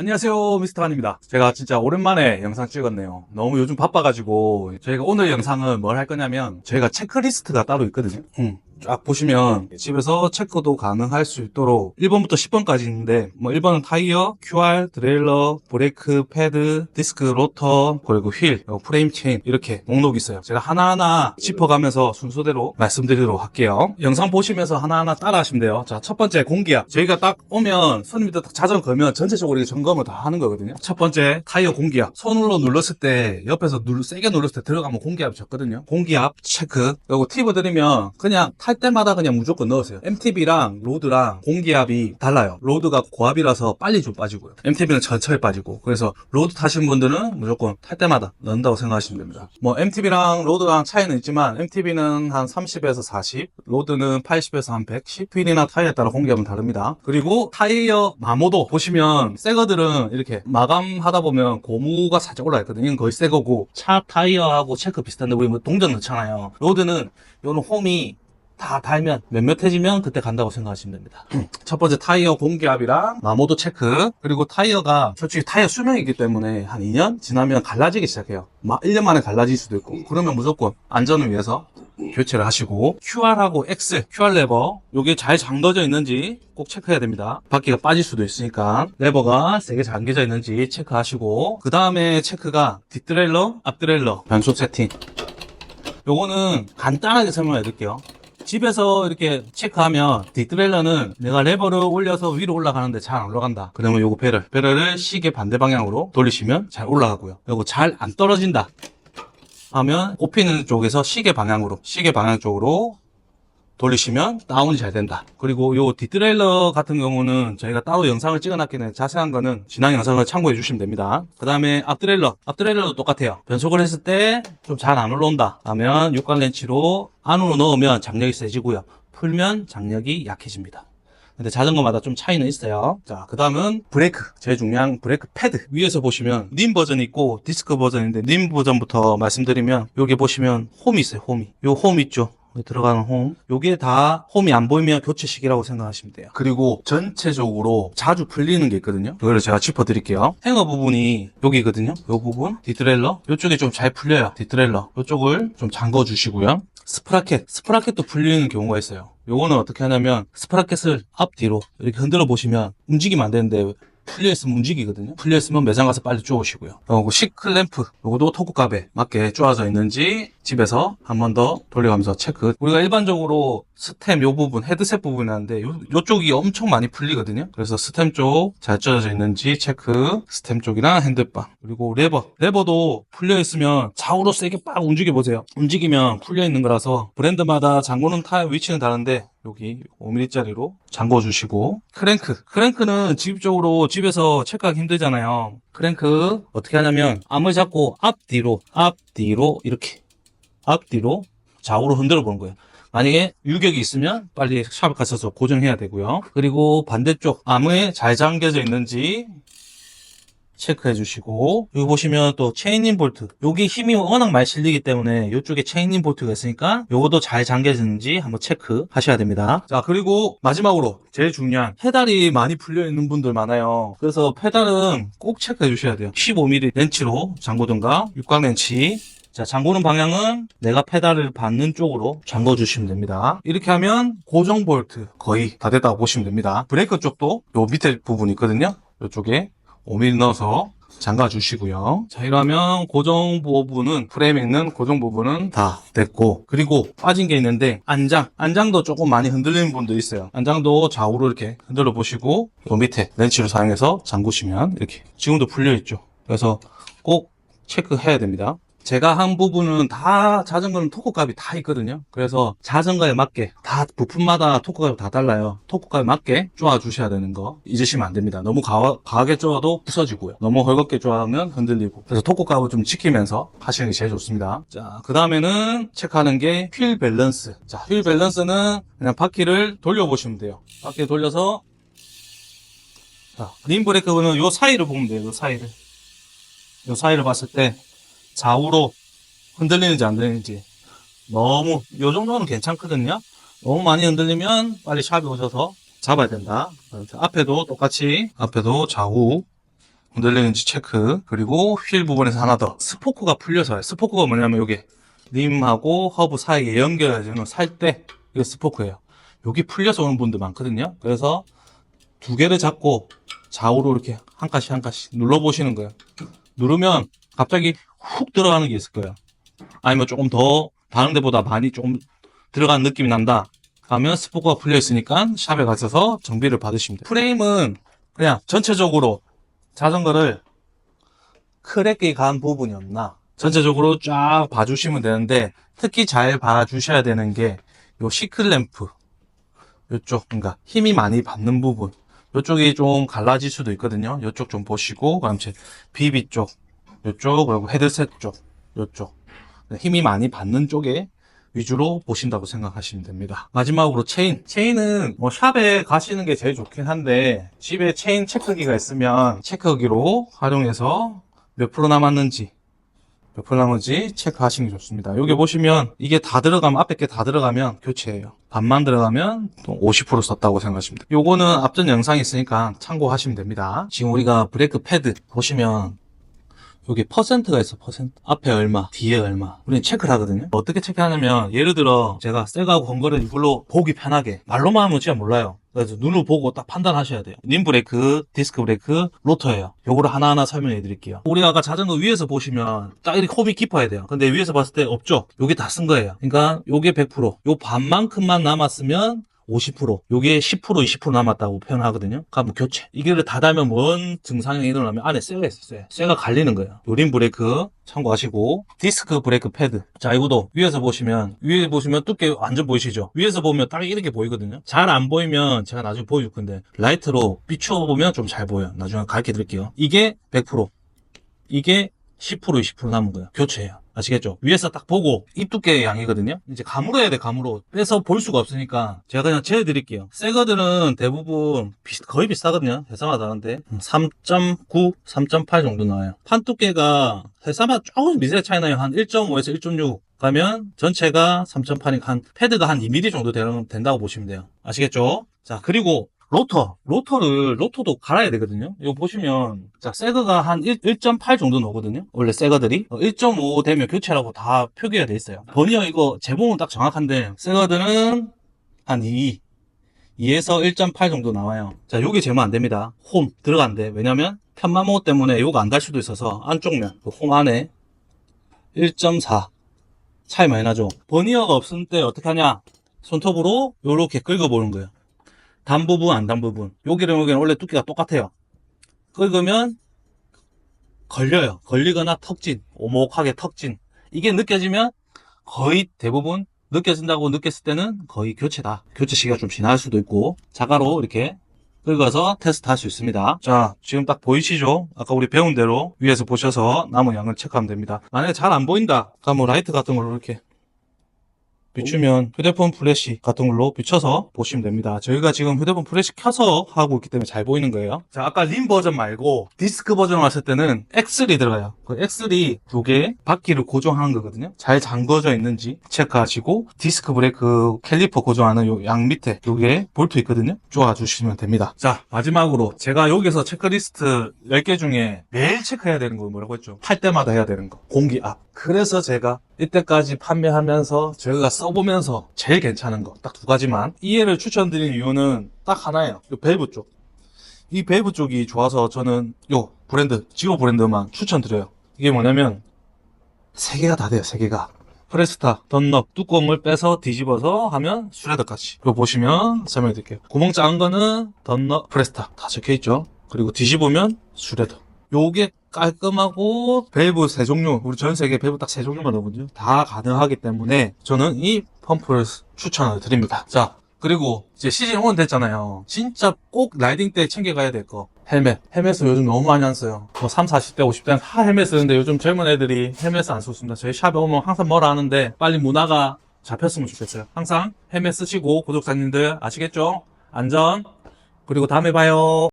안녕하세요 미스터 한입니다. 제가 진짜 오랜만에 영상 찍었네요. 너무 요즘 바빠가지고. 저희가 오늘 영상은 뭘 할 거냐면 저희가 체크리스트가 따로 있거든요. 음, 쫙 보시면 집에서 체크도 가능할 수 있도록 1번부터 10번까지 있는데 뭐 1번은 타이어, QR, 드레일러, 브레이크, 패드, 디스크, 로터, 그리고 휠, 프레임 체인 이렇게 목록이 있어요. 제가 하나하나 짚어가면서 순서대로 말씀드리도록 할게요. 영상 보시면서 하나하나 따라 하시면 돼요. 자 첫 번째 공기압. 저희가 딱 오면 손님들 딱 자전 걸면 전체적으로 점검을 다 하는 거거든요. 첫 번째 타이어 공기압. 손으로 눌렀을 때 옆에서 눌, 세게 눌렀을 때 들어가면 공기압이 적거든요. 공기압 체크. 그리고 팁을 드리면 그냥 탈 때마다 그냥 무조건 넣으세요. MTB랑 로드랑 공기압이 달라요. 로드가 고압이라서 빨리 좀 빠지고요. MTB는 천천히 빠지고. 그래서 로드 타시는 분들은 무조건 탈 때마다 넣는다고 생각하시면 됩니다. 뭐 MTB랑 로드랑 차이는 있지만 MTB는 한 30에서 40 로드는 80에서 한 110 휠이나 타이어에 따라 공기압은 다릅니다. 그리고 타이어 마모도 보시면 새 거들은 이렇게 마감하다 보면 고무가 살짝 올라 있거든요. 이건 거의 새 거고 차 타이어하고 체크 비슷한데 우리 뭐 동전 넣잖아요. 로드는 요는 홈이 다 달면 몇몇해지면 그때 간다고 생각하시면 됩니다. 첫 번째 타이어 공기압이랑 마모도 체크 그리고 타이어가 솔직히 타이어 수명이기 때문에 한 2년 지나면 갈라지기 시작해요. 막 1년 만에 갈라질 수도 있고 그러면 무조건 안전을 위해서 교체를 하시고 QR하고 X, QR 레버 요게 잘 잠궈져 있는지 꼭 체크해야 됩니다. 바퀴가 빠질 수도 있으니까 레버가 세게 잠겨져 있는지 체크하시고 그 다음에 체크가 뒷드레일러, 앞드레일러 변속 세팅 요거는 간단하게 설명해 드릴게요. 집에서 이렇게 체크하면 뒷트레일러는 내가 레버를 올려서 위로 올라가는데 잘 안 올라간다. 그러면 요거 배럴, 배럴을 시계 반대 방향으로 돌리시면 잘 올라가고요. 요거 잘 안 떨어진다. 하면 꼽히는 쪽에서 시계 방향으로, 시계 방향 쪽으로 돌리시면 다운이 잘 된다. 그리고 요 뒷트레일러 같은 경우는 저희가 따로 영상을 찍어놨기 때문에 자세한 거는 지난 영상을 참고해 주시면 됩니다. 그 다음에 앞트레일러. 앞트레일러도 똑같아요. 변속을 했을 때 좀 잘 안 올라온다. 하면 육각 렌치로 안으로 넣으면 장력이 세지고요. 풀면 장력이 약해집니다. 근데 자전거마다 좀 차이는 있어요. 자, 그 다음은 브레이크. 제일 중요한 브레이크 패드. 위에서 보시면 님 버전이 있고 디스크 버전인데 님 버전부터 말씀드리면 여기 보시면 홈이 있어요. 홈이. 요 홈 있죠. 들어가는 홈. 요게 다 홈이 안 보이면 교체식이라고 생각하시면 돼요. 그리고 전체적으로 자주 풀리는 게 있거든요. 그거를 제가 짚어드릴게요. 행어 부분이 여기거든요. 요 부분. 뒷트레일러. 요쪽이 좀 잘 풀려요. 뒷트레일러. 요쪽을 좀 잠궈 주시고요. 스프라켓. 스프라켓도 풀리는 경우가 있어요. 요거는 어떻게 하냐면 스프라켓을 앞뒤로 이렇게 흔들어 보시면 움직이면 안 되는데 풀려있으면 움직이거든요. 풀려있으면 매장 가서 빨리 쪼으시고요. 그리고 시클램프, 요것도 토크값에 맞게 쪼아져 있는지 집에서 한 번 더 돌려가면서 체크. 우리가 일반적으로 스템 요 부분, 헤드셋 부분이라는데 요, 요쪽이 엄청 많이 풀리거든요. 그래서 스템 쪽 잘 쪼아져 있는지 체크. 스템 쪽이랑 핸들바. 그리고 레버. 레버도 풀려있으면 좌우로 세게 빡 움직여보세요. 움직이면 풀려있는 거라서 브랜드마다 잠그는 타입 위치는 다른데 여기 5mm짜리로 잠궈 주시고. 크랭크. 크랭크는 집적으로 집에서 체크하기 힘들잖아요. 크랭크 어떻게 하냐면 암을 잡고 앞뒤로 앞뒤로 이렇게 앞뒤로 좌우로 흔들어 보는 거예요. 만약에 유격이 있으면 빨리 샵에 가셔서 고정해야 되고요. 그리고 반대쪽 암에 잘 잠겨져 있는지 체크해 주시고 여기 보시면 또 체인인 볼트 여기 힘이 워낙 많이 실리기 때문에 이쪽에 체인인 볼트가 있으니까 요것도 잘 잠겨지는지 한번 체크 하셔야 됩니다 자 그리고 마지막으로 제일 중요한 페달이 많이 풀려 있는 분들 많아요 그래서 페달은 꼭 체크해 주셔야 돼요 15mm 렌치로 잠그든가 육각 렌치 자, 잠그는 방향은 내가 페달을 받는 쪽으로 잠궈 주시면 됩니다. 이렇게 하면 고정 볼트 거의 다 됐다고 보시면 됩니다. 브레이크 쪽도 요 밑에 부분이 있거든요. 이쪽에 5mm 넣어서 잠가 주시고요. 자, 이러면 고정 부분은 프레임에 있는 고정 부분은 다 됐고 그리고 빠진 게 있는데 안장, 안장도 조금 많이 흔들리는 분도 있어요. 안장도 좌우로 이렇게 흔들어 보시고 요 밑에 렌치를 사용해서 잠그시면 이렇게 지금도 풀려 있죠. 그래서 꼭 체크해야 됩니다. 제가 한 부분은 다 자전거는 토크값이 다 있거든요. 그래서 자전거에 맞게 다 부품마다 토크값이 다 달라요. 토크값에 맞게 쪼아 주셔야 되는 거 잊으시면 안 됩니다. 너무 가, 과하게 쪼아도 부서지고요. 너무 헐겁게 쪼아하면 흔들리고. 그래서 토크값을 좀 지키면서 하시는 게 제일 좋습니다. 자, 그 다음에는 체크하는 게 휠 밸런스. 자, 휠 밸런스는 그냥 바퀴를 돌려보시면 돼요. 바퀴 돌려서 자, 림 브레이크는 요 사이를 보면 돼요. 요 사이를. 요 사이를 봤을 때 좌우로 흔들리는지 안 흔들리는지 너무 요 정도는 괜찮거든요 너무 많이 흔들리면 빨리 샵에 오셔서 잡아야 된다 앞에도 똑같이 앞에도 좌우 흔들리는지 체크. 그리고 휠 부분에서 하나 더. 스포크가 풀려서요. 스포크가 뭐냐면 여기 림하고 허브 사이에 연결해주는 살때 이게 스포크예요. 여기 풀려서 오는 분들 많거든요. 그래서 두 개를 잡고 좌우로 이렇게 한 칸씩 한 칸씩 눌러보시는 거예요. 누르면 갑자기 훅 들어가는 게 있을 거예요. 아니면 조금 더 다른 데보다 많이 조금 들어가는 느낌이 난다. 하면 스포크가 풀려 있으니까 샵에 가셔서 정비를 받으시면 돼요. 프레임은 그냥 전체적으로 자전거를 크랙이 간 부분이 없나 전체적으로 쫙 봐주시면 되는데 특히 잘 봐주셔야 되는 게 요 시클램프 요쪽 그러니까 힘이 많이 받는 부분 요쪽이 좀 갈라질 수도 있거든요 요쪽 좀 보시고 그다음 제 비비 쪽 요쪽 그리고 헤드셋 쪽 요쪽 힘이 많이 받는 쪽에 위주로 보신다고 생각하시면 됩니다. 마지막으로 체인. 체인은 뭐 샵에 가시는 게 제일 좋긴 한데 집에 체인 체크기가 있으면 체크기로 활용해서 몇 프로 남았는지 몇 프로 남은지 체크하시는 게 좋습니다. 여기 보시면 이게 다 들어가면 앞에 게 다 들어가면 교체예요. 반만 들어가면 또 50% 썼다고 생각하시면 돼요. 요거는 앞전 영상이 있으니까 참고하시면 됩니다. 지금 우리가 브레이크 패드 보시면 여기 퍼센트가 있어 퍼센트. 앞에 얼마 뒤에 얼마. 우리는 체크를 하거든요. 어떻게 체크하냐면 예를 들어 제가 새거하고 건 거를 이걸로 보기 편하게. 말로만 하면 진짜 몰라요. 그래서 눈을 보고 딱 판단하셔야 돼요. 님 브레이크 디스크 브레이크 로터예요. 요거를 하나하나 설명해 드릴게요. 우리가 아까 자전거 위에서 보시면 딱 이렇게 홈이 깊어야 돼요. 근데 위에서 봤을 때 없죠? 요게 다 쓴 거예요. 그러니까 요게 100%요 반만큼만 남았으면 50%, 요게 10%, 20% 남았다고 표현하거든요. 그럼 교체. 이거를 다 달면 뭔 증상이 일어나면 안에 쇠가 있어요, 쇠. 쇠가 갈리는 거예요. 요린 브레이크 참고하시고, 디스크 브레이크 패드. 자, 이것도 위에서 보시면, 위에 보시면 두께 완전 보이시죠? 위에서 보면 딱 이렇게 보이거든요. 잘 안 보이면 제가 나중에 보여줄 건데, 라이트로 비추어 보면 좀 잘 보여요. 나중에 가르쳐 드릴게요. 이게 100%. 이게 10% 20% 남은 거예요. 교체예요. 아시겠죠? 위에서 딱 보고 입 두께의 양이거든요. 이제 감으로 해야 돼, 감으로. 빼서 볼 수가 없으니까 제가 그냥 재드릴게요. 새 거들은 대부분 비슷- 거의 비슷하거든요. 회사마다 다른데 3.9, 3.8 정도 나와요. 판 두께가 회사마다 조금 미세 차이 나요. 한 1.5에서 1.6 가면 전체가 3.8이니까 한 패드가 한 2mm 정도 되는, 된다고 보시면 돼요. 아시겠죠? 자, 그리고 로터, 로터를, 로터도 갈아야 되거든요. 이거 보시면, 자, 새거가 한 1, 1.8 정도 나오거든요. 원래 새거들이. 1.5 되면 교체라고 다 표기가 돼 있어요. 버니어 이거 제목은 딱 정확한데, 새거들은 한 2, 2에서 1.8 정도 나와요. 자, 요게 제목 안 됩니다. 홈 들어간대. 왜냐면 편마모 때문에 요거 안달 수도 있어서 안쪽면, 그 홈 안에 1.4 차이 많이 나죠. 버니어가 없을 때 어떻게 하냐? 손톱으로 요렇게 긁어보는 거예요. 단 부분, 안 단 부분. 여기랑 여기는 원래 두께가 똑같아요. 긁으면 걸려요. 걸리거나 턱진, 오목하게 턱진. 이게 느껴지면 거의 대부분 느껴진다고 느꼈을 때는 거의 교체다. 교체 시기가 좀 지날 수도 있고 자가로 이렇게 긁어서 테스트 할 수 있습니다. 자, 지금 딱 보이시죠? 아까 우리 배운 대로 위에서 보셔서 남은 양을 체크하면 됩니다. 만약에 잘 안 보인다. 뭐 라이트 같은 걸로 이렇게 비추면 휴대폰 플래시 같은 걸로 비춰서 보시면 됩니다. 저희가 지금 휴대폰 플래시 켜서 하고 있기 때문에 잘 보이는 거예요. 자, 아까 림 버전 말고 디스크 버전 왔을 때는 X3 들어가요. 그 X3 요게 바퀴를 고정하는 거거든요. 잘 잠궈져 있는지 체크하시고 디스크 브레이크 캘리퍼 고정하는 요 양 밑에 요게 볼트 있거든요. 쪼아 주시면 됩니다. 자, 마지막으로 제가 여기서 체크리스트 10개 중에 매일 체크해야 되는 거 뭐라고 했죠? 할 때마다 해야 되는 거. 공기 압. 그래서 제가 이때까지 판매하면서 저희가 써보면서 제일 괜찮은 거 딱 두 가지만 이해를 추천드린 이유는 딱 하나예요. 이 밸브 쪽. 이 밸브 쪽이 좋아서 저는 요 브랜드 지오 브랜드만 추천드려요. 이게 뭐냐면 세 개가 다 돼요. 세 개가. 프레스타, 던럽, 뚜껑을 빼서 뒤집어서 하면 슈레더까지. 이거 보시면 설명해 드릴게요. 구멍 작은 거는 던럽, 프레스타 다 적혀 있죠. 그리고 뒤집으면 슈레더. 요게 깔끔하고 밸브 세 종류, 우리 전 세계 밸브 딱 세 종류만 나오거든요. 다 가능하기 때문에 저는 이 펌프를 추천을 드립니다. 자, 그리고 이제 시즌 1 됐잖아요. 진짜 꼭 라이딩 때 챙겨가야 될 거. 헬멧. 헬멧을 요즘 너무 많이 안 써요. 뭐 3, 40대, 50대는 다 헬멧 쓰는데 요즘 젊은 애들이 헬멧을 안 썼습니다. 저희 샵에 오면 항상 뭐라 하는데 빨리 문화가 잡혔으면 좋겠어요. 항상 헬멧 쓰시고 구독자님들 아시겠죠? 안전. 그리고 다음에 봐요.